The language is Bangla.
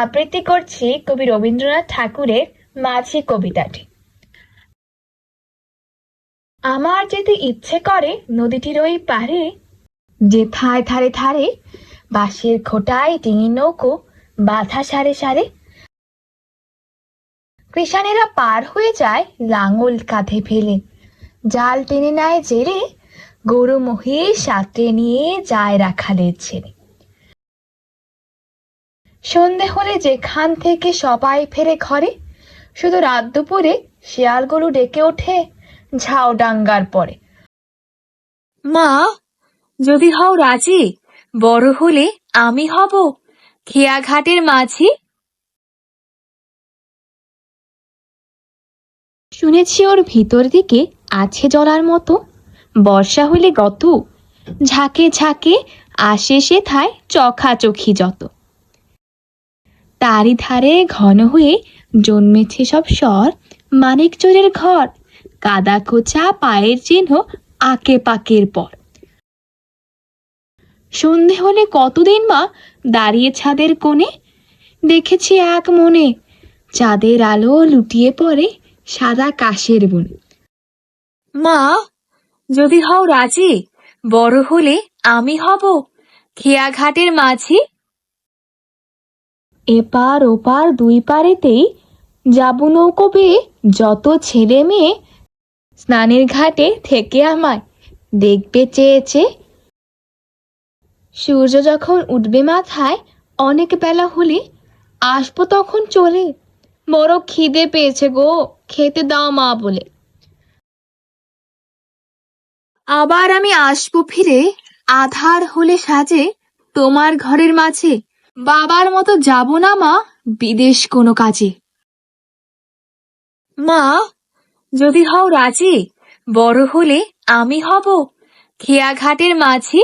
আবৃত্তি করছি কবি রবীন্দ্রনাথ ঠাকুরের মাঝি কবিতাটি। আমার যেতে ইচ্ছে করে নদীটির ওই পারে, যে থায় ধারে ধারে বাঁশের খোটায় ডিঙি নৌকো বাঁধা সারে সারে। কৃষানেরা পার হয়ে যায় লাঙল কাঁধে ফেলে, জাল টেনে নেয় জেরে গরু মহিষ সাঁতরে নিয়ে যায় রাখালের ছেলে। সন্ধে হলে যেখান থেকে সবাই ফেরে ঘরে শুধু রাত দুপুরে শিয়ালগুলো ডেকে ওঠে ঝাউডাঙ্গার পরে। মা যদি হও রাজি বড় হলে আমি হব খেয়াঘাটের মাঝি। শুনেছি ওর ভিতর দিকে আছে জলার মতো। বর্ষা হলে গত ঝাঁকে ঝাঁকে আসে সে থায় চোখাচোখি যত। তারই ধারে ঘন হয়ে জন্মেছে সব স্বর। মানিক চোরের ঘর, কাদা কোচা পায়ের চিহ্ন, আকে পাকের পর। সন্ধে হলে কতদিন মা দাঁড়িয়ে ছাদের কোণে? দেখেছি এক মনে চাঁদের আলো লুটিয়ে পড়ে সাদা কাশের বনে। মা, যদি হও রাজি, বড় হলে আমি হব। খেয়াঘাটের মাঝি এপার ওপার দুই পারেতেই যাব নৌকো বেয়ে যত ছেলে মেয়ে স্নানের ঘাটে থেকে আমায় দেখবে চেয়েছে। সূর্য যখন উঠবে মাথায় অনেক বেলা হলে আসব তখন চলে। বড় খিদে পেয়েছে গো, খেতে দাও মা বলে। আবার আমি আসব ফিরে, আধার হলে সাজে তোমার ঘরের মাঝে। বাবার মতো যাব না, মা? বিদেশ কোনো কাজে। মা, যদি হও রাজি, বড় হলে আমি হব। খেয়াঘাটের মাঝি